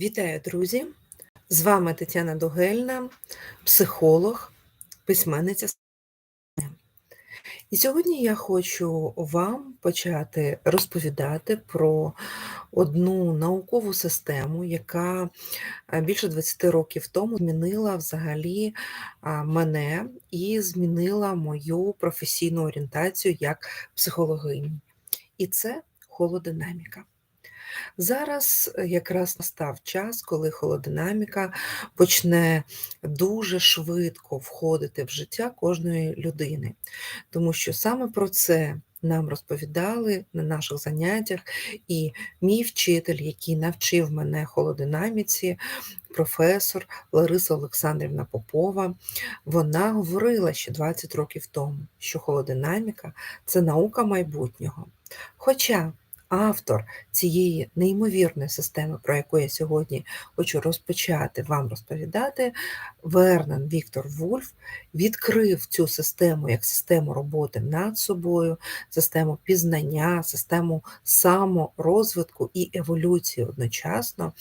Вітаю, друзі! З вами Тетяна Дугельна, психолог, письменниця. І сьогодні я хочу вам почати розповідати про одну наукову систему, яка е, більше 20 років тому змінила взагалі мене і змінила мою професійну орієнтацію як психологині. І це холодинаміка. Зараз е, якраз настав час, коли холодинаміка почне дуже швидко входити в життя кожної людини, тому що саме про це нам розповідали на наших заняттях, і мій вчитель, який навчив мене холодинаміці, професор Лариса Олександрівна Попова, вона говорила ще 20 років тому, що холодинаміка це наука майбутнього. Хоча автор цієї неймовірної системи, про яку я сьогодні хочу розпочати вам розповідати, Вернан Віктор Вульф відкрив цю систему як систему роботи над собою, систему пізнання, систему саморозвитку і еволюції одночасно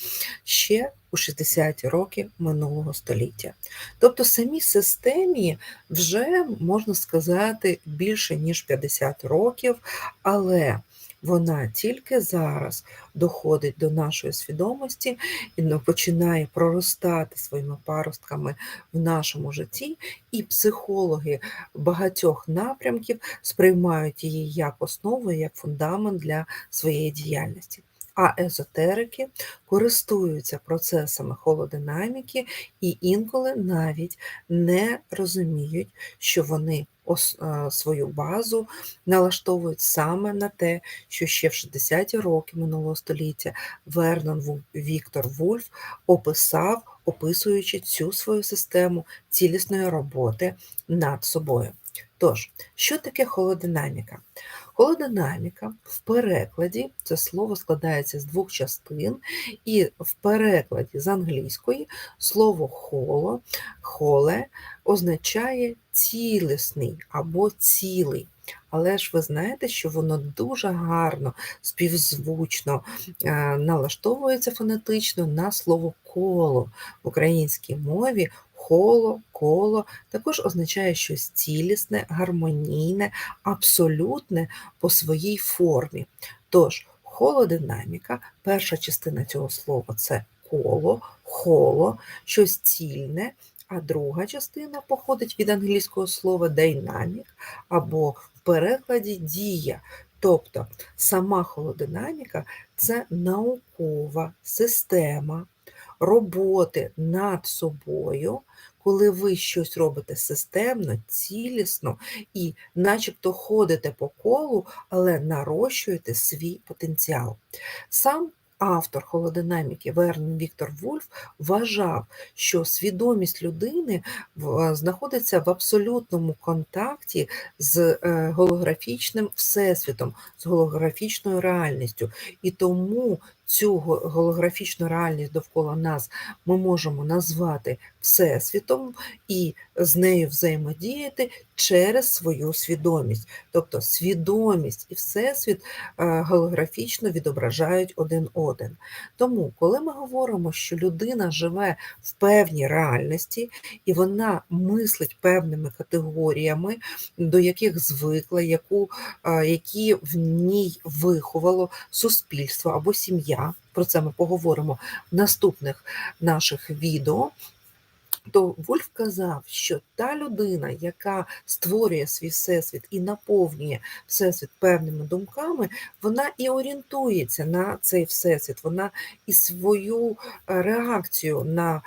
ще у 60-ті роки минулого століття. Тобто самій системі вже можна сказати більше ніж 50 років, але вона тільки зараз доходить до нашої свідомості і починає проростати своїми паростками в нашому житті, і психологи багатьох напрямків сприймають її як основу, як фундамент для своєї діяльності. А езотерики користуються процесами холодинаміки і інколи навіть не розуміють, що вони свою базу налаштовують саме на те, що ще в 60-ті роки минулого століття Вернон Віктор Вульф описав, описуючи цю свою систему цілісної роботи над собою. Тож, що таке холодинаміка? Холодинаміка в перекладі це слово складається з двох частин, і в перекладі з англійської слово холо, холе означає цілісний або цілий. Але ж ви знаєте, що воно дуже гарно, співзвучно е, налаштовується фонетично на слово коло в українській мові. Коло, коло також означає щось цілісне, гармонійне, абсолютне по своїй формі. Тож, холодинаміка, перша частина цього слова це коло, холо, щось цільне, а друга частина походить від англійського слова dynamic або в перекладі дія. Тобто сама холодинаміка це наукова система роботи над собою, коли ви щось робите системно, цілісно і начебто ходите по колу, але нарощуєте свій потенціал. Сам автор холодинаміки Верн Віктор Вульф вважав, що свідомість людини знаходиться в абсолютному контакті з е, голографічним всесвітом, з голографічною реальністю. І тому цю голографічну реальність довкола нас ми можемо назвати Всесвітом і з нею взаємодіяти через свою свідомість. Тобто свідомість і Всесвіт е, голографічно відображають один один. Тому, коли ми говоримо, що людина живе в певній реальності і вона мислить певними категоріями, до яких звикла, яку, е, які в ній виховало суспільство або сім'я про це ми поговоримо в наступних наших відео то Вольф казав, що та людина, яка створює свій всесвіт і наповнює всесвіт певними думками, вона і орієнтується на цей всесвіт, вона і свою е, реакцію на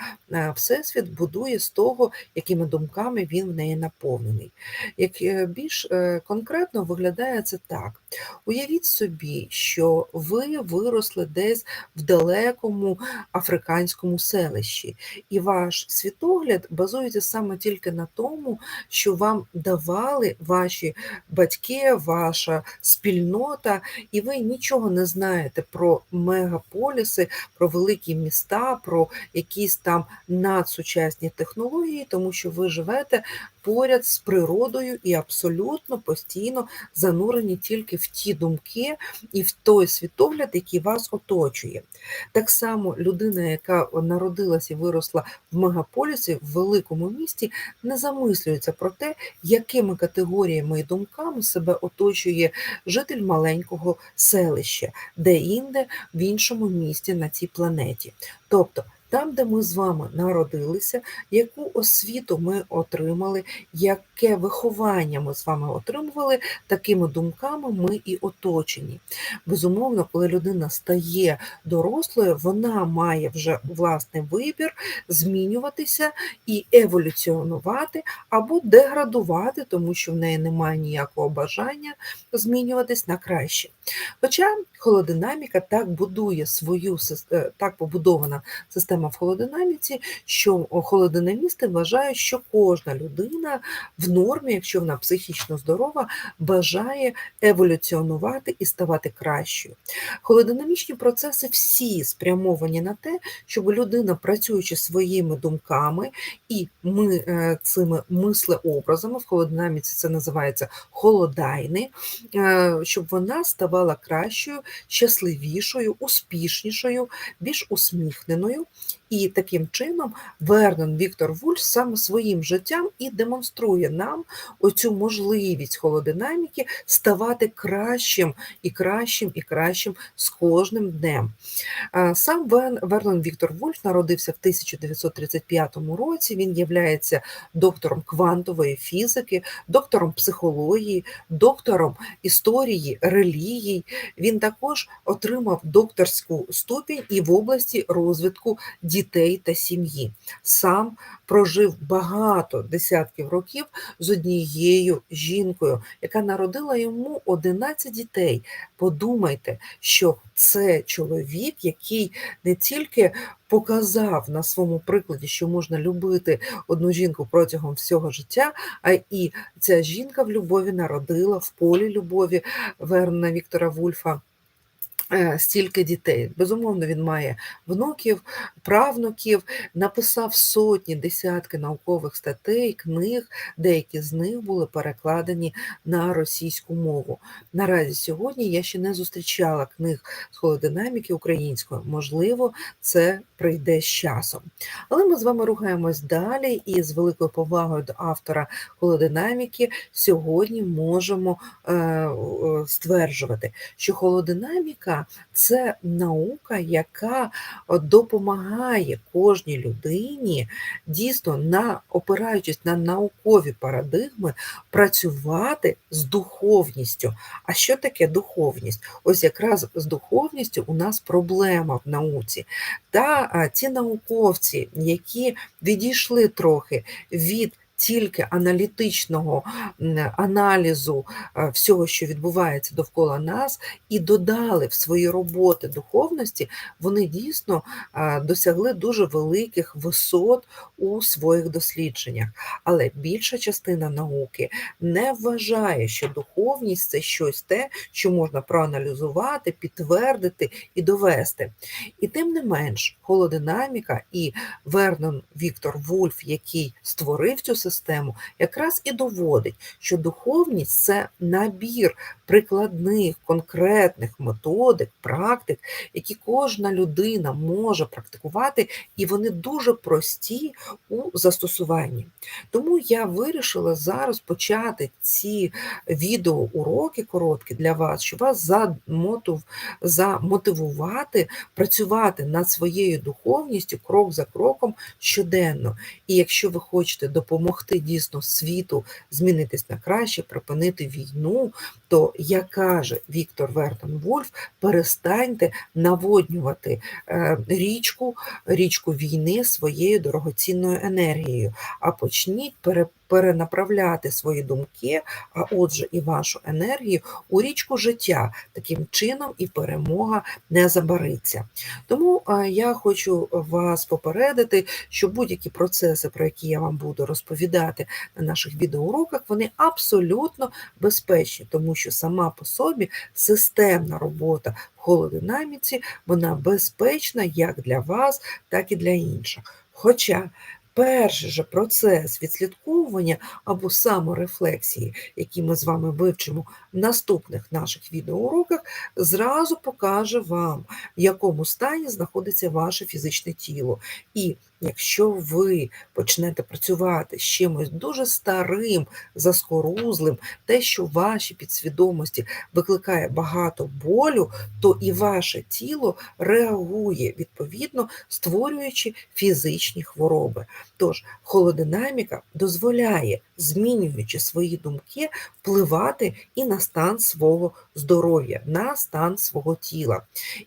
всесвіт будує з того, якими думками він в неї наповнений. Як е, більш е, конкретно виглядає це так. Уявіть собі, що ви виросли десь в далекому африканському селищі, і ваш світогляд базується саме тільки на тому, що вам давали ваші батьки, ваша спільнота, і ви нічого не знаєте про мегаполіси, про великі міста, про якісь там надсучасні технології, тому що ви живете поряд з природою і абсолютно постійно занурені тільки в ті думки і в той світогляд, який вас оточує. Так само людина, яка народилась і виросла в мегаполісі, в великому місті, не замислюється про те, якими категоріями і думками себе оточує житель маленького селища, де-інде в іншому місті на цій планеті. Тобто там, де ми з вами народилися, яку освіту ми отримали, яке виховання ми з вами отримували, такими думками ми і оточені. Безумовно, коли людина стає дорослою, вона має вже власний вибір змінюватися і еволюціонувати або деградувати, тому що в неї немає ніякого бажання змінюватись на краще. Хоча холодинаміка так будує свою е, так побудована система в холодинаміці, що холодинамісти вважають, що кожна людина в нормі, якщо вона психічно здорова, бажає еволюціонувати і ставати кращою. Холодинамічні процеси всі спрямовані на те, щоб людина, працюючи своїми думками і ми е, цими мислеобразами, в холодинаміці це називається холодайни, е, щоб вона ставала кращою, щасливішою, успішнішою, більш усміхненою. І таким чином Вернон Віктор Вульф саме своїм життям і демонструє нам оцю можливість холодинаміки ставати кращим і кращим і кращим з кожним днем. Сам Вернон Віктор Вульф народився в 1935 році. Він є доктором квантової фізики, доктором психології, доктором історії релігій. Він також отримав докторську ступінь і в області розвитку дітей та сім'ї. Сам прожив багато десятків років з однією жінкою, яка народила йому 11 дітей. Подумайте, що це чоловік, який не тільки показав на своєму прикладі, що можна любити одну жінку протягом всього життя, а і ця жінка в любові народила в полі любові Верна Віктора Вульфа. Е, стільки дітей. Безумовно, він має внуків, правнуків, написав сотні, десятки наукових статей, книг, деякі з них були перекладені на російську мову. Наразі сьогодні я ще не зустрічала книг з холодинаміки українською. Можливо, це прийде з часом. Але ми з вами рухаємось далі, і з великою повагою до автора холодинаміки сьогодні можемо е, стверджувати, що холодинаміка це наука, яка допомагає кожній людині, дійсно, на, опираючись на наукові парадигми, працювати з духовністю. А що таке духовність? Ось якраз з духовністю у нас проблема в науці. Та ці науковці, які відійшли трохи від тільки аналітичного аналізу е, всього, що відбувається довкола нас, і додали в свої роботи духовності, вони дійсно е, досягли дуже великих висот у своїх дослідженнях. Але більша частина науки не вважає, що духовність це щось те, що можна проаналізувати, підтвердити і довести. І тим не менш, холодинаміка і Вернон Віктор Вульф, який створив цю систему, систему, якраз і доводить, що духовність це набір прикладних, конкретних методик, практик, які кожна людина може практикувати, і вони дуже прості у застосуванні. Тому я вирішила зараз почати ці відеоуроки короткі для вас, щоб вас замотивувати працювати над своєю духовністю крок за кроком щоденно. І якщо ви хочете допомогти дійсно світу змінитись на краще, припинити війну, то як каже Віктор Вертон Вольф, перестаньте наводнювати е, річку, річку війни своєю дорогоцінною енергією, а почніть перенаправляти свої думки, а отже, і вашу енергію у річку життя. Таким чином і перемога не забариться. Тому я хочу вас попередити, що будь-які процеси, про які я вам буду розповідати на наших відеоуроках, вони абсолютно безпечні, тому що сама по собі системна робота в холодинаміці, вона безпечна як для вас, так і для інших. Хоча перший же процес відслідковування або саморефлексії, який ми з вами вивчимо в наступних наших відеоуроках, зразу покаже вам, в якому стані знаходиться ваше фізичне тіло. І якщо ви почнете працювати з чимось дуже старим, заскорузлим, те, що в вашій підсвідомості викликає багато болю, то і ваше тіло реагує відповідно, створюючи фізичні хвороби. Тож холодинаміка дозволяє, змінюючи свої думки, впливати і на стан свого здоров'я, на стан свого тіла.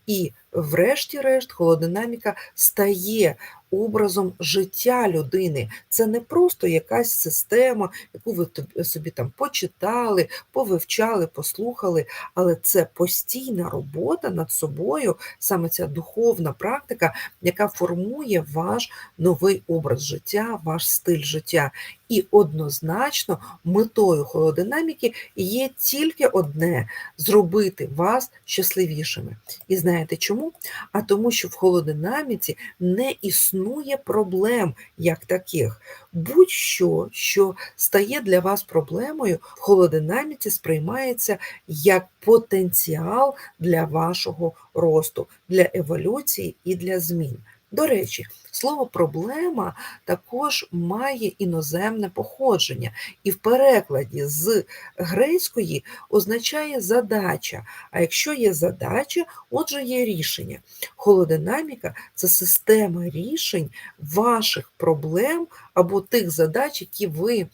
І врешті-решт, холодинаміка стає образом життя людини. Це не просто якась система, яку ви собі там почитали, повивчали, послухали, але це постійна робота над собою, саме ця духовна практика, яка формує ваш новий образ життя, ваш стиль життя. І однозначно метою холодинаміки є тільки одне зробити вас щасливішими. І знаєте чому? А тому, що в холодинаміці не існує проблем як таких. Будь-що, що стає для вас проблемою, в холодинаміці сприймається як потенціал для вашого росту, для еволюції і для змін. До речі, слово проблема також має іноземне походження, і в перекладі з грецької означає задача. А якщо є задача, отже є рішення. Холодинаміка це система рішень ваших проблем або тих задач, які ви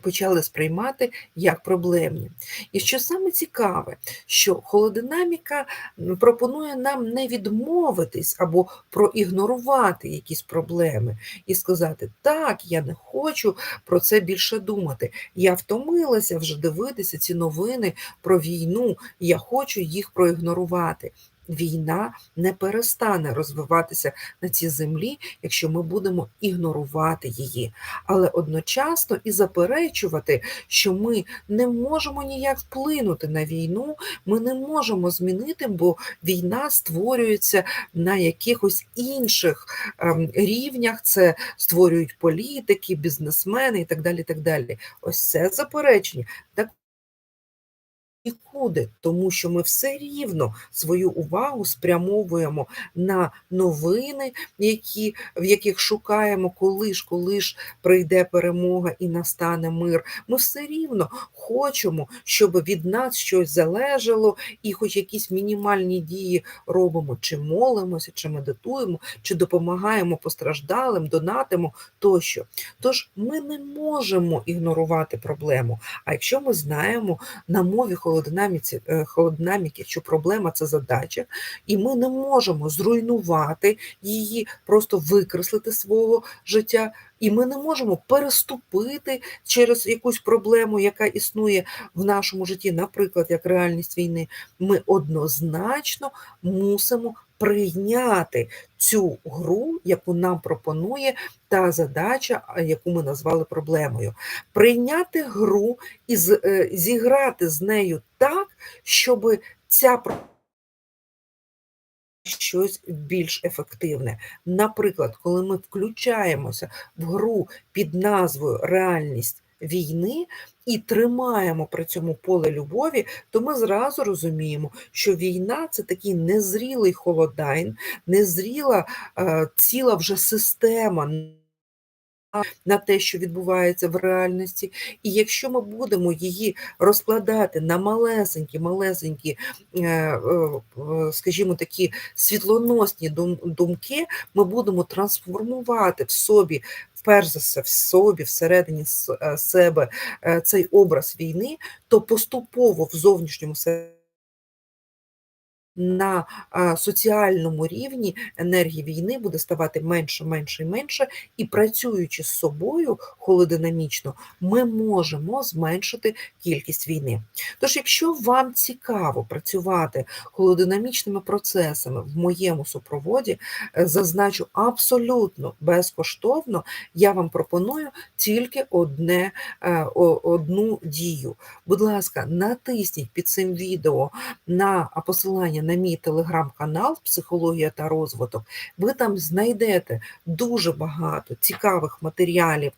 почали сприймати як проблемні. І що саме цікаве, що холодинаміка пропонує нам не відмовитись або проігнорувати якісь проблеми і сказати, так, я не хочу про це більше думати. Я втомилася вже дивитися ці новини про війну, я хочу їх проігнорувати війна не перестане розвиватися на цій землі, якщо ми будемо ігнорувати її, але одночасно і заперечувати, що ми не можемо ніяк вплинути на війну, ми не можемо змінити, бо війна створюється на якихось інших ем, рівнях. Це створюють політики, бізнесмени і так далі. так далі. Ось це заперечення. Так нікуди, тому що ми все рівно свою увагу спрямовуємо на новини, які, в яких шукаємо, коли ж, коли ж прийде перемога і настане мир. Ми все рівно хочемо, щоб від нас щось залежало, і хоч якісь мінімальні дії робимо, чи молимося, чи медитуємо, чи допомагаємо постраждалим, донатимо тощо. Тож ми не можемо ігнорувати проблему. А якщо ми знаємо на мові холодинаміці, е, холодинаміки, що проблема це задача, і ми не можемо зруйнувати її, просто викреслити свого життя. І ми не можемо переступити через якусь проблему, яка існує в нашому житті, наприклад, як реальність війни. Ми однозначно мусимо прийняти цю гру, яку нам пропонує та задача, яку ми назвали проблемою. Прийняти гру і е, зіграти з нею так, щоб ця проблема щось більш ефективне. Наприклад, коли ми включаємося в гру під назвою Реальність війни і тримаємо при цьому поле любові, то ми зразу розуміємо, що війна це такий незрілий холодайн, незріла е, ціла вже система на те, що відбувається в реальності. І якщо ми будемо її розкладати на малесенькі, малесенькі, е, е, скажімо, такі світлоносні думки, ми будемо трансформувати в собі. Перш за все, в собі, всередині е, себе цей образ війни, то поступово в зовнішньому себе на соціальному рівні енергії війни буде ставати менше, менше і менше, і працюючи з собою холодинамічно, ми можемо зменшити кількість війни. Тож, якщо вам цікаво працювати холодинамічними процесами в моєму супроводі, е, зазначу абсолютно безкоштовно, я вам пропоную тільки одне, е, одну дію. Будь ласка, натисніть під цим відео на посилання посилання на мій телеграм-канал Психологія та розвиток, ви там знайдете дуже багато цікавих матеріалів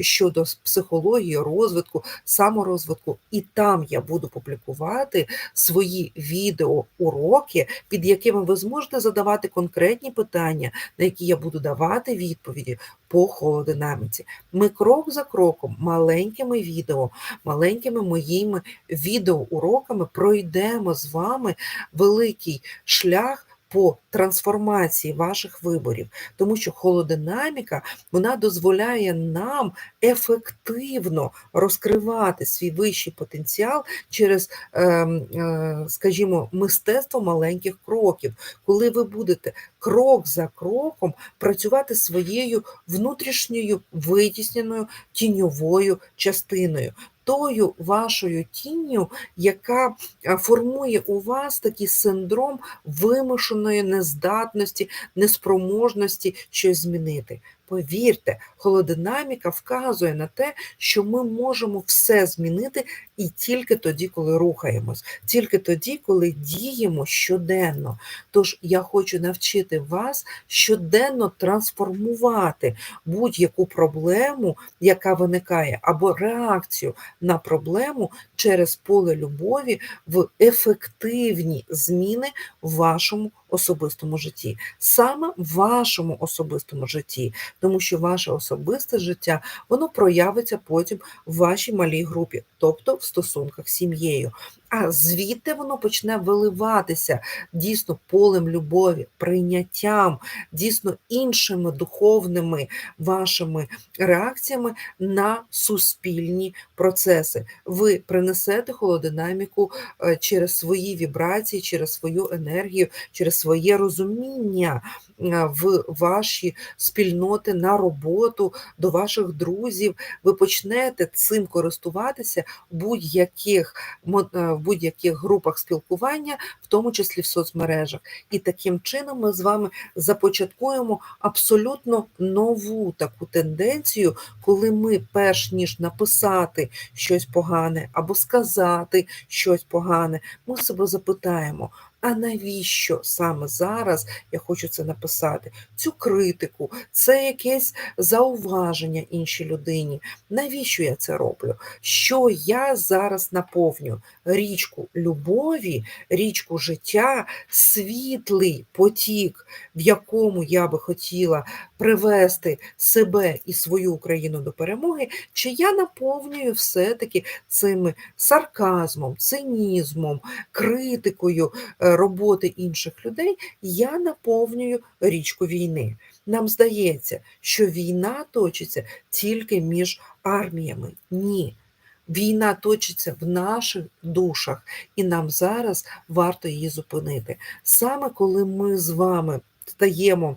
щодо психології, розвитку, саморозвитку, і там я буду публікувати свої відео-уроки, під якими ви зможете задавати конкретні питання, на які я буду давати відповіді по холодинаміці. Ми крок за кроком, маленькими відео, маленькими моїми відеоуроками пройдемо з вами великий шлях. По трансформації ваших виборів, тому що холодинаміка вона дозволяє нам ефективно розкривати свій вищий потенціал через, ем, е, скажімо, мистецтво маленьких кроків, коли ви будете крок за кроком працювати своєю внутрішньою витісненою тіньовою частиною. Тою вашою тінню, яка е, формує у вас такий синдром вимушеної нездатності, неспроможності щось змінити. Повірте, холодинаміка вказує на те, що ми можемо все змінити і тільки тоді, коли рухаємось, тільки тоді, коли діємо щоденно. Тож я хочу навчити вас щоденно трансформувати будь-яку проблему, яка виникає, або реакцію на проблему через поле любові в ефективні зміни в вашому особистому житті, саме в вашому особистому житті, тому що ваше особисте життя воно проявиться потім в вашій малій групі, тобто в стосунках з сім'єю. А звідти воно почне виливатися дійсно полем любові, прийняттям, дійсно іншими духовними вашими реакціями на суспільні процеси. Ви принесете холодинаміку е, через свої вібрації, через свою енергію, через своє розуміння е, в ваші спільноти на роботу, до ваших друзів. Ви почнете цим користуватися будь-яких мо- е, в будь-яких групах спілкування, в тому числі в соцмережах. І таким чином ми з вами започаткуємо абсолютно нову таку тенденцію, коли ми, перш ніж написати щось погане або сказати щось погане, ми себе запитаємо. А навіщо саме зараз я хочу це написати? Цю критику, це якесь зауваження іншій людині. Навіщо я це роблю? Що я зараз наповнюю? Річку любові, річку життя, світлий потік, в якому я би хотіла привести себе і свою Україну до перемоги, чи я наповнюю все-таки цими сарказмом, цинізмом, критикою е, роботи інших людей, я наповнюю річку війни. Нам здається, що війна точиться тільки між арміями. Ні. Війна точиться в наших душах, і нам зараз варто її зупинити. Саме коли ми з вами стаємо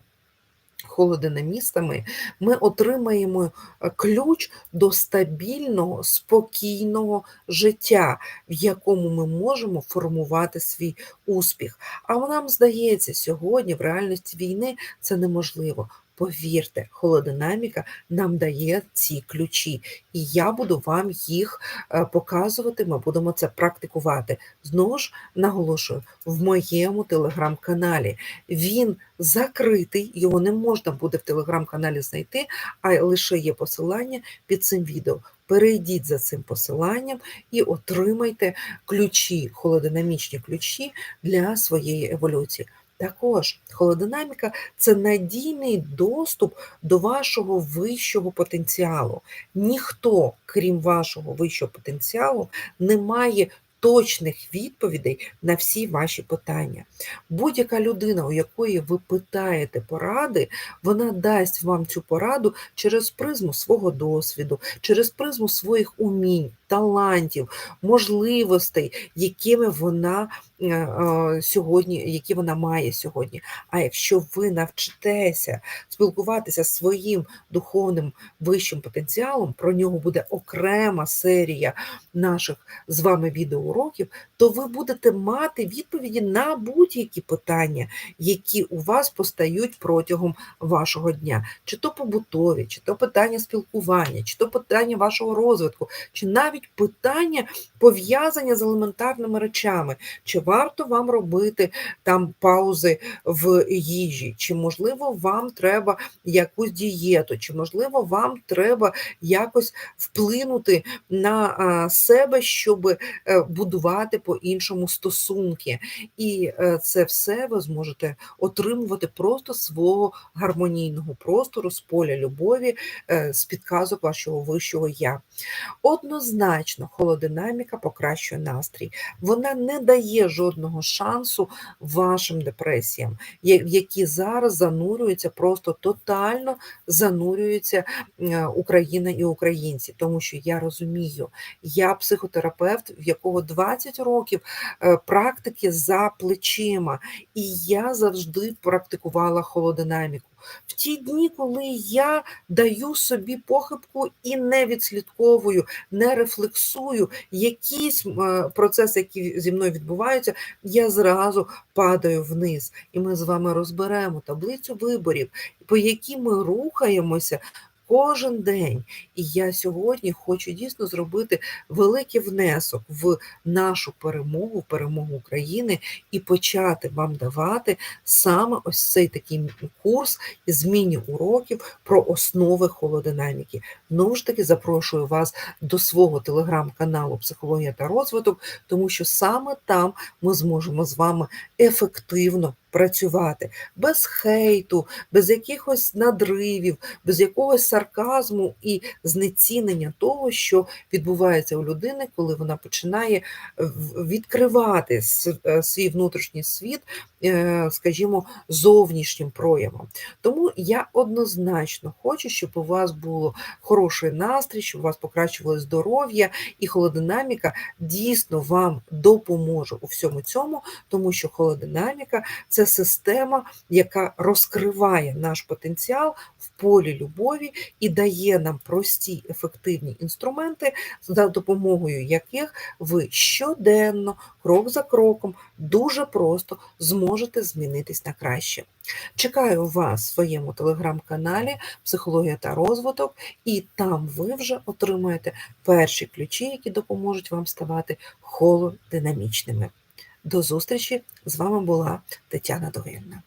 холодинамістами, ми отримаємо е, ключ до стабільного, спокійного життя, в якому ми можемо формувати свій успіх. А нам здається, сьогодні в реальності війни це неможливо. Повірте, холодинаміка нам дає ці ключі, і я буду вам їх е, показувати. Ми будемо це практикувати. Знову ж наголошую, в моєму телеграм-каналі. Він закритий, його не можна буде в телеграм-каналі знайти, а лише є посилання під цим відео. Перейдіть за цим посиланням і отримайте ключі, холодинамічні ключі для своєї еволюції. Також холодинаміка це надійний доступ до вашого вищого потенціалу. Ніхто, крім вашого вищого потенціалу, не має точних відповідей на всі ваші питання. Будь-яка людина, у якої ви питаєте поради, вона дасть вам цю пораду через призму свого досвіду, через призму своїх умінь, талантів, можливостей, якими вона е, е, сьогодні, які вона має сьогодні. А якщо ви навчитеся спілкуватися зі своїм духовним вищим потенціалом, про нього буде окрема серія наших з вами відеоуроків, уроків, то ви будете мати відповіді на будь-які питання, які у вас постають протягом вашого дня. Чи то побутові, чи то питання спілкування, чи то питання вашого розвитку, чи навіть питання пов'язані з елементарними речами. Чи варто вам робити там паузи в їжі, чи, можливо, вам треба якусь дієту, чи, можливо, вам треба якось вплинути на себе, щоб е, будувати по-іншому стосунки. І е, це все ви зможете отримувати просто свого гармонійного простору, з поля любові, е, з підказок вашого вищого я. Однозначно, холодинаміка покращує настрій. Вона не дає жодного шансу вашим депресіям, які зараз занурюються, просто тотально занурюються е, Україна і українці. Тому що я розумію, я психотерапевт, в якого 20 років е, практики за плечима, і я завжди практикувала холодинаміку. В ті дні, коли я даю собі похибку і не відслідковую, не рефлексую якісь е, процеси, які зі мною відбуваються, я зразу падаю вниз. І ми з вами розберемо таблицю виборів, по якій ми рухаємося. Кожен день, і я сьогодні хочу дійсно зробити великий внесок в нашу перемогу, перемогу України, і почати вам давати саме ось цей такий курс із міні-уроків про основи холодинаміки. Знову ж таки, запрошую вас до свого телеграм-каналу Психологія та розвиток, тому що саме там ми зможемо з вами ефективно працювати без хейту, без якихось надривів, без якогось сарказму і знецінення того, що відбувається у людини, коли вона починає відкривати е, свій внутрішній світ, скажімо, зовнішнім проявом. Тому я однозначно хочу, щоб у вас було хороший настрій, щоб у вас покращувало здоров'я, і холодинаміка дійсно вам допоможе у всьому цьому, тому що холодинаміка це система, яка розкриває наш потенціал в полі любові і дає нам прості ефективні інструменти, за допомогою яких ви щоденно, крок за кроком, дуже просто зможете змінитись на краще. Чекаю вас в своєму телеграм-каналі Психологія та розвиток, і там ви вже отримаєте перші ключі, які допоможуть вам ставати холодинамічними. До зустрічі! З вами була Тетяна Довгенна.